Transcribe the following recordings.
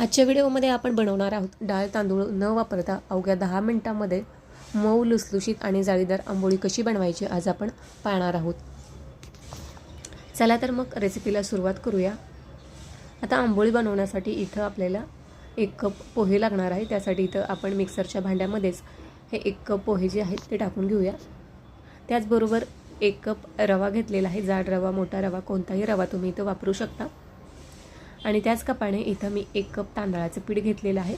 आजच्या व्हिडिओमध्ये आपण बनवणार आहोत डाळ तांदूळ न वापरता अवघ्या दहा मिनिटांमध्ये मऊ लुसलुशीत आणि जाळीदार आंबोळी कशी बनवायची आज आपण पाहणार आहोत. चला तर मग रेसिपीला सुरुवात करूया. आता आंबोळी बनवण्यासाठी इथं आपल्याला एक कप पोहे लागणार आहे. त्यासाठी इथं आपण मिक्सरच्या भांड्यामध्येच हे एक कप पोहे जे आहेत ते टाकून घेऊया. त्याचबरोबर एक कप रवा घेतलेला आहे. जाड रवा मोठा रवा कोणताही रवा तुम्ही इथं वापरू शकता. आणि त्याच कपाने इथं मी एक कप तांदळाचं पीठ घेतलेलं आहे.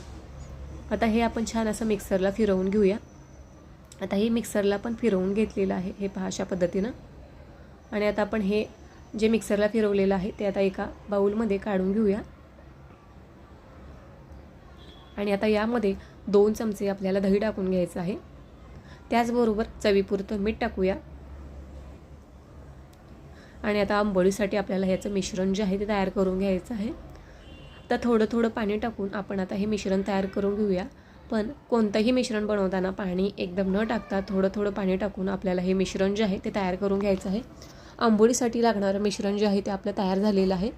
आता हे आपण छान असं मिक्सरला फिरवून घेऊया. आता हे मिक्सरला पण फिरवून घेतलेलं आहे हे पहा अशा पद्धतीनं. आणि आता आपण हे जे मिक्सरला फिरवलेलं आहे ते आता एका बाऊलमध्ये काढून घेऊया. आणि आता यामध्ये दोन चमचे आपल्याला दही टाकून घ्यायचं आहे. त्याचबरोबर चवीपुरतं मीठ टाकूया. आणि आता आंबोळीसाठी आपल्याला ह्याचं मिश्रण जे आहे ते तयार करून घ्यायचं आहे. आता थोडं थोडं पाणी टाकून आपण आता हे मिश्रण तयार करून घेऊया. पण कोणतंही मिश्रण बनवताना पाणी एकदम न टाकता थोडं थोडं पाणी टाकून आपल्याला हे मिश्रण जे आहे ते तयार करून घ्यायचं आहे. आंबोळीसाठी लागणारं मिश्रण जे आहे ते आपलं तयार झालेलं आहे.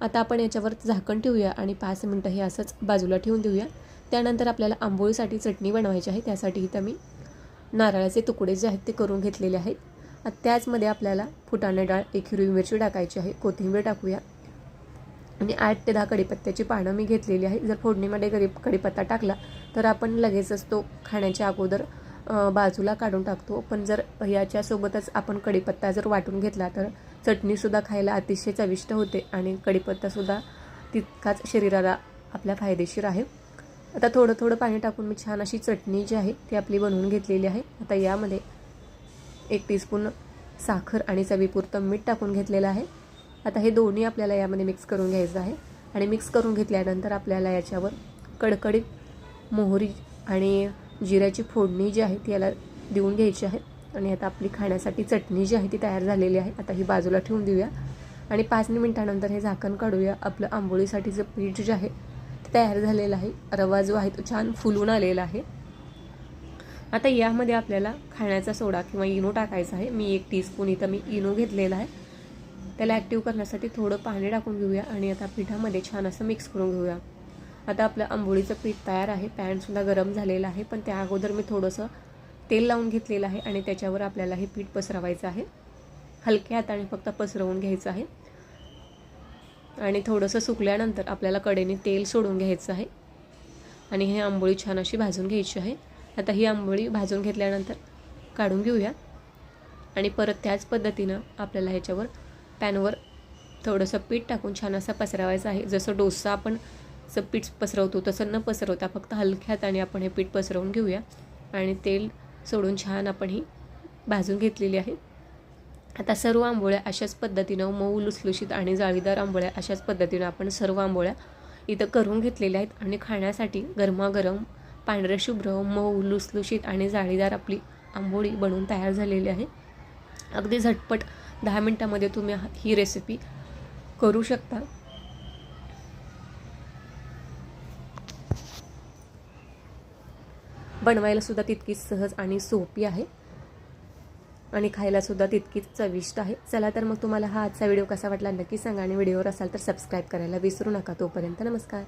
आता आपण याच्यावर झाकण ठेवूया आणि पाच मिनटं हे असंच बाजूला ठेवून देऊया. त्यानंतर आपल्याला आंबोळीसाठी चटणी बनवायची आहे त्यासाठी इथं मी नारळाचे तुकडे जे आहेत ते करून घेतलेले आहेत. त्याचमध्ये आपल्याला फुटाणे डाळ एक हिरवी मिरची टाकायची आहे कोथिंबीर टाकूया. आणि आठ ते दहा कडीपत्त्याची पानं मी घेतलेली आहे. जर फोडणीमध्ये कडी कढीपत्ता टाकला तर आपण लगेचच तो खाण्याच्या अगोदर बाजूला काढून टाकतो. पण जर याच्यासोबतच आपण कढीपत्ता जर वाटून घेतला तर चटणीसुद्धा खायला अतिशय चविष्ट होते आणि कढीपत्तासुद्धा तितकाच शरीराला आपल्या फायदेशीर आहे. आता थोडं थोडं पाणी टाकून मी छान अशी चटणी जी आहे ती आपली बनवून घेतलेली आहे. आता यामध्ये एक टीस्पून साखर आणि चवीपुरतं मीठ टाकून घेतलेलं आहे. आता हे दोन्ही आपल्याला यामध्ये मिक्स करून घ्यायचं आहे. आणि मिक्स करून घेतल्यानंतर आपल्याला याच्यावर कडकडीत मोहरी आणि जिऱ्याची फोडणी जी आहे ती याला देऊन घ्यायची आहे. आणि आता आपली खाण्यासाठी चटणी जी आहे ती तयार झालेली आहे. आता ही बाजूला ठेवून देऊया. आणि पाच मिनिटानंतर हे झाकण काढूया. आपलं आंबोळीसाठीचं पीठ जे आहे ते तयार झालेलं आहे. रवा जो आहे तो छान फुलून आलेला आहे. आता यामध्ये आपल्याला खाण्याचा सोडा किंवा इनो टाकायचा आहे. मी एक टीस्पून इथं मी इनो घेतलेला आहे. त्याला ॲक्टिव्ह करण्यासाठी थोडं पाणी टाकून घेऊया आणि आता पिठामध्ये छान असं मिक्स करून घेऊया. आता आपलं आंबोळीचं पीठ तयार आहे. पॅनसुद्धा गरम झालेलं आहे. पण त्या अगोदर मी थोडंसं तेल लावून घेतलेलं आहे आणि त्याच्यावर आपल्याला हे पीठ पसरवायचं आहे. हलक्या हाताने फक्त पसरवून घ्यायचं आहे. आणि थोडंसं सुकल्यानंतर आपल्याला कडेने तेल सोडून घ्यायचं आहे. आणि हे आंबोळी छान अशी भाजून घ्यायची आहे. आता ही आंबोळी भाजून घेतल्यानंतर काढून घेऊया. आणि परत त्याच पद्धतीनं आपल्याला ह्याच्यावर पॅनवर थोडंसं पीठ टाकून छान असा पसरवायचा आहे. जसं डोसा आपण चं पीठ पसरवतो तसं न पसरवता फक्त हलक्या आणि आपण हे पीठ पसरवून घेऊया. आणि तेल सोडून छान आपण ही भाजून घेतलेली आहे. आता सर्व आंबोळ्या अशाच पद्धतीनं मऊ लुसलुशीत आणि जाळीदार आंबोळ्या अशाच पद्धतीनं आपण सर्व आंबोळ्या इथं करून घेतलेल्या आहेत. आणि खाण्यासाठी गरमागरम पांढऱ्या शुभ्र मऊ लुसलुशीत आणि जाळीदार आपली आंबोळी बनवून तयार झालेली आहे. अगदी झटपट दहा मिनटामध्ये तुम्ही ही रेसिपी करू शकता. बनवायला सुद्धा तितकीच सहज आणि सोपी आहे. आणि खायला सुद्धा तितकीच चविष्ट आहे. चला तर मग तुम्हाला हा आजचा व्हिडिओ कसा वाटला नक्की सांगा आणि व्हिडिओवर असाल तर सबस्क्राईब करायला विसरू नका. तोपर्यंत नमस्कार.